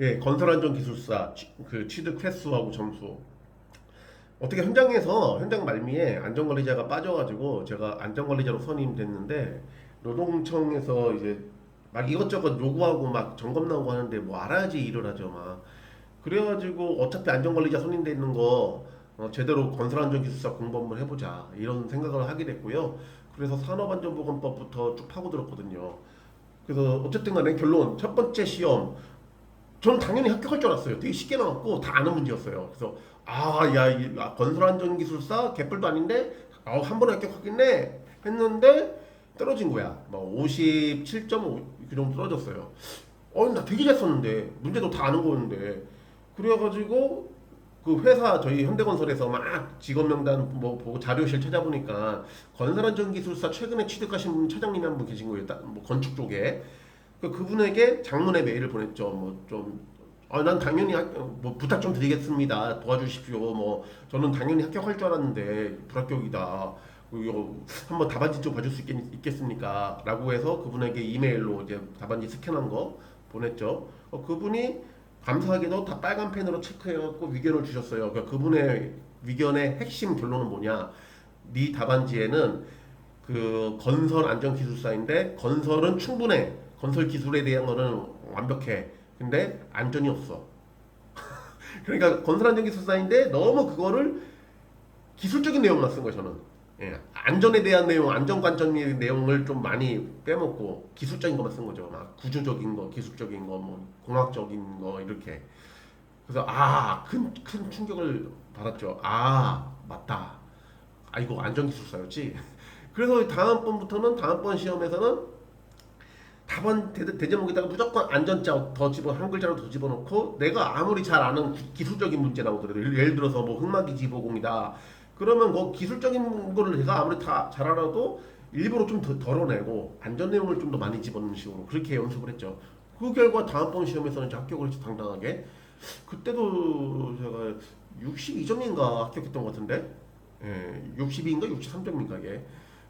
예, 건설안전 기술사 취- 그 취득 횟수하고 점수. 어떻게 현장에서 현장 말미에 안전관리자가 빠져가지고 제가 안전관리자로 선임됐는데 노동청에서 이제 막 이것저것 요구하고 막 점검 나오고 하는데 뭐 알아야지 일을 하죠 막. 그래가지고 어차피 안전관리자 선임돼 있는 거 어, 제대로 건설안전기술사 공부 한번 해보자 이런 생각을 하게 됐고요. 그래서 산업안전보건법부터 쭉 파고들었거든요. 그래서 어쨌든 간에 결론 첫 번째 시험 저는 당연히 합격할 줄 알았어요. 되게 쉽게 나왔고 다 아는 문제였어요. 그래서 아야 아, 건설안전기술사 개뿔도 아닌데 아, 한 번에 합격하겠네 했는데 떨어진 거야. 뭐57.5그 정도 떨어졌어요. 어, 나 되게 잘 썼는데 문제도 다 아는 거였는데 그래가지고 그 회사 저희 현대건설에서 막 직원 명단 뭐 보고 자료실 찾아보니까 건설안전기술사 최근에 취득하신 분 차장님이 한 분 계신 거예요. 따- 뭐 건축 쪽에 그 그분에게 장문의 메일을 보냈죠. 뭐좀 아, 난 당연히 학- 뭐 부탁 좀 드리겠습니다. 도와주십시오. 뭐 저는 당연히 합격할 줄 알았는데 불합격이다. 그 이거 한번 답안지 좀 봐줄 수 있겠, 있겠습니까? 라고 해서 그분에게 이메일로 이제 답안지 스캔한 거 보냈죠. 어, 그분이 감사하게도 다 빨간 펜으로 체크해갖고 위견을 주셨어요. 그러니까 그분의 위견의 핵심 결론은 뭐냐? 네 답안지에는 그 건설 안전 기술사인데 건설은 충분해. 건설 기술에 대한 거는 완벽해. 근데 안전이 없어. 그러니까 건설 안전 기술사인데 너무 그거를 기술적인 내용만 쓴 거예요, 저는. 예, 안전에 대한 내용, 안전 관점의 내용을 좀 많이 빼먹고 기술적인 것만 쓴 거죠. 막 구조적인 거, 기술적인 거, 뭐 공학적인 거 이렇게. 그래서 아, 큰큰 충격을 받았죠. 아, 맞다. 아, 이거 안전 기술사였지. 그래서 다음번부터는 다음번 시험에서는 답안 대, 대제목에다가 무조건 안전자 더 집어 한 글자로 더 집어넣고 내가 아무리 잘 아는 기- 기술적인 문제 나오더라도 예를, 예를 들어서 뭐 흑마기 지보공이다. 그러면 그 기술적인 거를 내가 아무리 다 잘 알아도 일부러 좀 더 덜어내고 안전 내용을 좀 더 많이 집어넣는 식으로 그렇게 연습을 했죠. 그 결과 다음번 시험에서는 합격을 했죠 당당하게. 그때도 제가 62점인가 합격했던 것 같은데? 예, 62인가 63점인가 이게.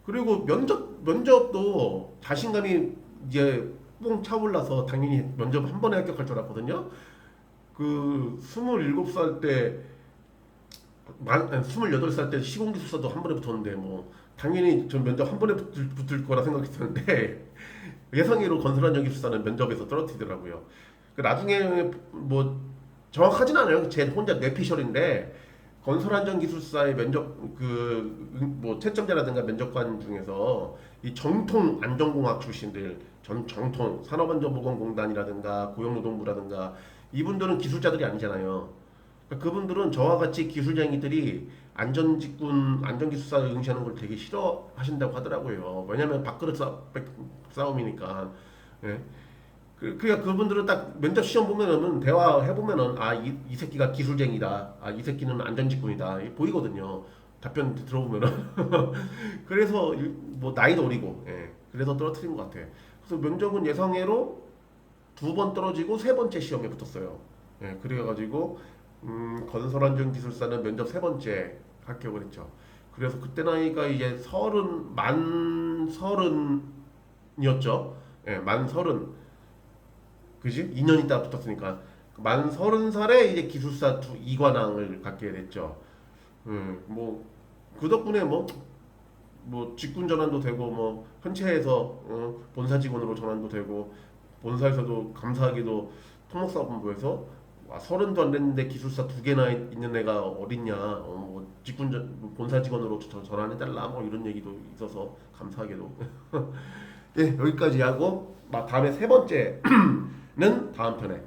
그리고 면접 면접도 자신감이 이제 뽕 차올라서 당연히 면접 한 번에 합격할 줄 알았거든요. 그 27살 때 만, 아니, 28살 때 시공기술사도 한 번에 붙었는데 뭐 당연히 전 면접 한 번에 붙을, 붙을 거라 생각했었는데 예상외로 건설안전기술사는 면접에서 떨어뜨리더라고요. 그 나중에 뭐 정확하진 않아요. 제 혼자 뇌피셜인데 건설안전기술사의 면접 그 뭐 채점자라든가 면접관 중에서 이 정통 안전공학 출신들 전 정통 산업안전보건공단이라든가 고용노동부라든가 이분들은 기술자들이 아니잖아요. 그러니까 그분들은 저와 같이 기술쟁이들이 안전직군 안전기술사 응시하는 걸 되게 싫어하신다고 하더라고요. 왜냐하면 밥그릇 싸, 싸움이니까. 예. 그, 그러니까 그분들은 딱 면접 시험 보면은 대화 해보면은 아이 이 새끼가 기술쟁이다. 아 이 새끼는 안전직군이다. 보이거든요. 답변 들어보면은 그래서 일- 뭐 나이도 어리고 예. 그래서 떨어뜨린 것 같아. 그래서 면접은 예상외로 두 번 떨어지고 세 번째 시험에 붙었어요. 예. 그래가지고 음, 건설안전 기술사는 면접 세 번째 합격을 했죠. 그래서 그때 나이가 이제 서른 만 서른이었죠. 예, 만 서른 그지? 2년 있다 붙었으니까 만 서른 살에 이제 기술사 두 이관왕을 갖게 됐죠. 음, 뭐그 덕분에 뭐 뭐 직군 전환도 되고 뭐 현체에서 어, 본사 직원으로 전환도 되고 본사에서도 감사하게도 토목사업본부에서 와 서른도 안 됐는데 기술사 두 개나 있는 애가 어딨냐 어, 뭐 직군 전, 본사 직원으로 저- 전환해달라 뭐 이런 얘기도 있어서 감사하게도. 예 여기까지 하고 막 다음에 세 번째는 다음 편에